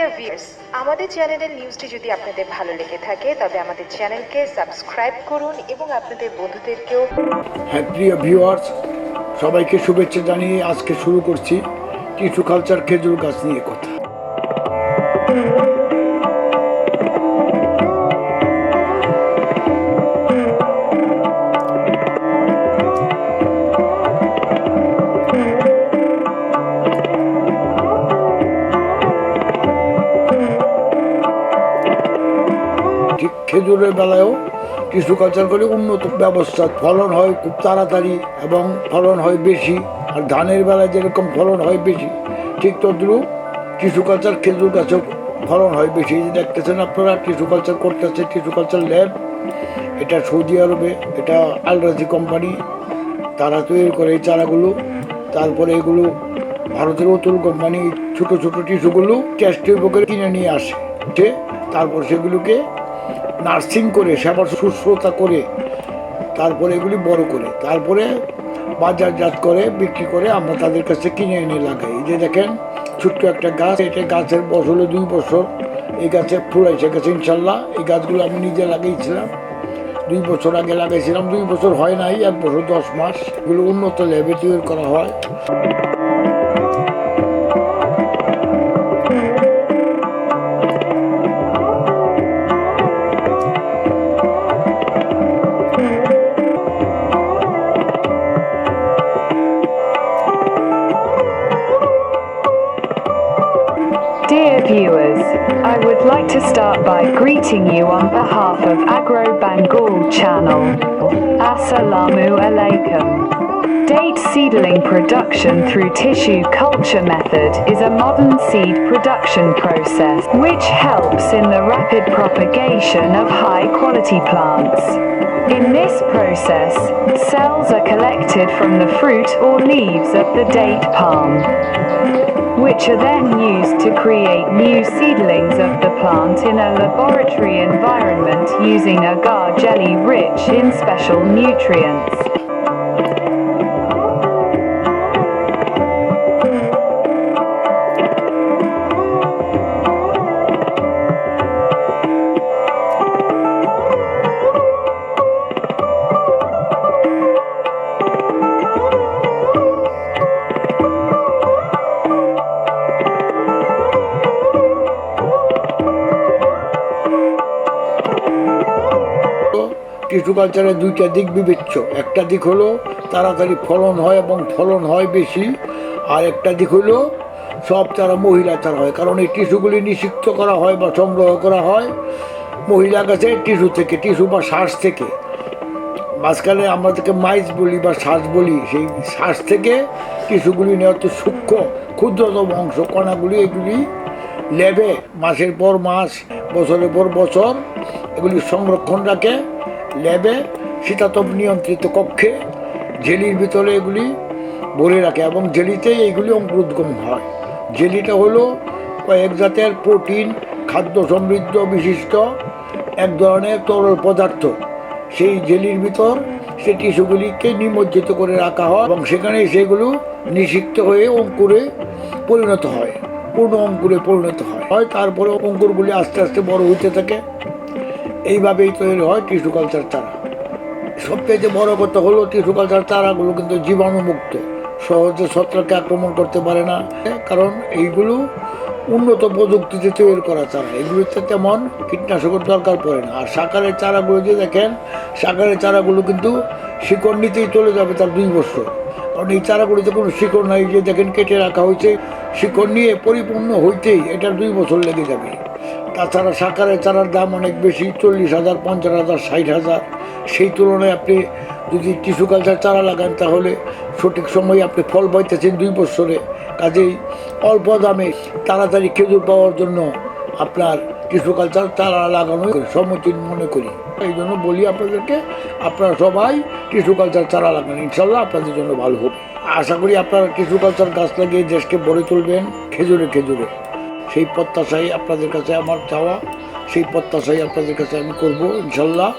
Dear viewers আমাদের চ্যানেলের নিউজটি যদি আপনাদের ভালো লেগে থাকে, তবে আমাদের চ্যানেলকে সাবস্ক্রাইব করুন এবং আপনাদের বন্ধুদেরকেও হ্যাঁ প্রিয় ভিউয়ার্স সবাইকে শুভেচ্ছা জানিয়ে আজকে শুরু করছি টিস্যু কালচার খেজুর গাছ নিয়ে কথা। খেজুরের বেলায়ও টিস্যু কালচার করে উন্নত ব্যবস্থা, ফলন হয় খুব তাড়াতাড়ি এবং ফলন হয় বেশি, আর ধানের বেলায় যেরকম ফলন হয় বেশি, ঠিক তদ্রুপ টিস্যু কালচার খেজুর গাছেও ফলন হয় বেশি। দেখতেছেন আপনারা টিস্যু কালচার করতেছে টিস্যু কালচার ল্যাব, এটা সৌদি আরবে, এটা আলরাজি কোম্পানি, তারা তৈরি করে এই চারাগুলো। তারপরে এগুলো ভারতের অতুল কোম্পানি ছোট ছোট টিস্যুগুলো টেস্ট করে কিনে নিয়ে আসে। তারপর সেগুলোকে নার্সিং করে, সেবার শুশ্রূষা করে, তারপরে এগুলি বড় করে। তারপরে বাজারজাত করে, বিক্রি করে আমরা তাদের কাছে কিনে এনে লাগাই। এই যে দেখেন, ছোট্ট একটা গাছ, এটা গাছের বয়স হলো দুই বছর। এই গাছে ফুল এসে গেছে ইনশাল্লাহ এই গাছগুলো আমি নিজে লাগিয়েছিলাম। দুই বছর আগে লাগাইছিলাম দুই বছর হয় নাই, এক বছর দশ মাস। এগুলো উন্নত ল্যাবে তৈরি করা হয়। Viewers, I would like to start by greeting you on behalf of Agro Bengal channel. Assalamu alaikum. Date seedling production through tissue culture method is a modern seed production process which helps in the rapid propagation of high quality plants. In this process, cells are collected from the fruit or leaves of the date palm which are then used to create new seedlings of the plant in a laboratory environment using agar jelly rich in special nutrients. Tissue কালচারের দুইটা দিক বিবেচ্য। একটা দিক হলো তাড়াতাড়ি ফলন হয় এবং ফলন হয় বেশি, আর একটা দিক হলো সব তারা মহিলা তারা হয়, কারণ এই টিস্যুগুলি নিষিক্ত করা হয় বা সংগ্রহ করা হয় মহিলা গাছের টিস্যু থেকে, টিস্যু বা শ্বাস থেকে। মাঝখানে আমরা থেকে মাইজ বলি বা শ্বাস বলি, সেই শ্বাস থেকে টিস্যুগুলি নেওয়া তো সূক্ষ্ম, ক্ষুদ্রতম অংশ, কণাগুলি এগুলি ল্যাবে মাসের পর মাস, বছরের পর বছর এগুলি সংরক্ষণ রাখে। ল্যাবে শীতাতপ নিয়ন্ত্রিত কক্ষে, জেলির ভিতরে এগুলি ভরে রাখে এবং জেলিতেই এইগুলি অঙ্কুরোদ্গম হয়। জেলিটা হলো কয়েক জাতের প্রোটিন, খাদ্য সমৃদ্ধ, বিশিষ্ট, এক ধরনের তরল পদার্থ। সেই জেলির ভিতর সে টিস্যুগুলিকে নিমজ্জিত করে রাখা হয় এবং সেখানে সেগুলো নিষিক্ত হয়ে অঙ্কুরে পরিণত হয়। পূর্ণ অঙ্কুরে পরিণত হয়। হয় তারপরে অঙ্কুরগুলি আস্তে আস্তে বড় হইতে থাকে। এইভাবেই তৈরি হয় টিস্যু কালচার চারা। সবচেয়ে বড় কথা হলো টিস্যু কালচার চারাগুলো কিন্তু জীবাণুমুক্ত। সহজে ছত্রাককে আক্রমণ করতে পারে না, কারণ এইগুলো উন্নত প্রযুক্তিতে তৈরি করা চারা। এগুলোতে তেমন কীটনাশকের দরকার পড়ে না। আর সাকারের চারাগুলো যে দেখেন, সাকারের চারাগুলো কিন্তু শিকড় নিতেই চলে যাবে তার দুই বছর। কারণ এই চারাগুলোতে কোনো শিকড় নাই যে দেখেন কেটে রাখা হয়েছে, শিকড় নিয়ে পরিপূর্ণ হইতেই এটার দুই বছর লেগে যাবে। তাছাড়া সাকারের চারার দাম অনেক বেশি, চল্লিশ হাজার, পঞ্চাশ হাজার, ষাট হাজার। সেই তুলনায় আপনি যদি টিস্যু কালচার চারা লাগান, তাহলে সঠিক সময়ে আপনি ফল পাইতেছেন দুই বছরে। কাজেই অল্প দামে তাড়াতাড়ি খেজুর পাওয়ার জন্য আপনার টিস্যু কালচার চারা লাগানো সমীচীন মনে করি। এই জন্য বলি আপনাদেরকে, আপনারা সবাই টিস্যু কালচার চারা লাগান, ইনশাল্লাহ আপনাদের জন্য ভালো হবে। আশা করি আপনারা টিস্যু কালচার গাছ লাগিয়ে দেশকে গড়ে তুলবেন, খেজুরে খেজুরে। সেই প্রত্যাশাই আপনাদের কাছে আমার চাওয়া সেই প্রত্যাশাই আপনাদের কাছে আমি করব ইনশাল্লাহ।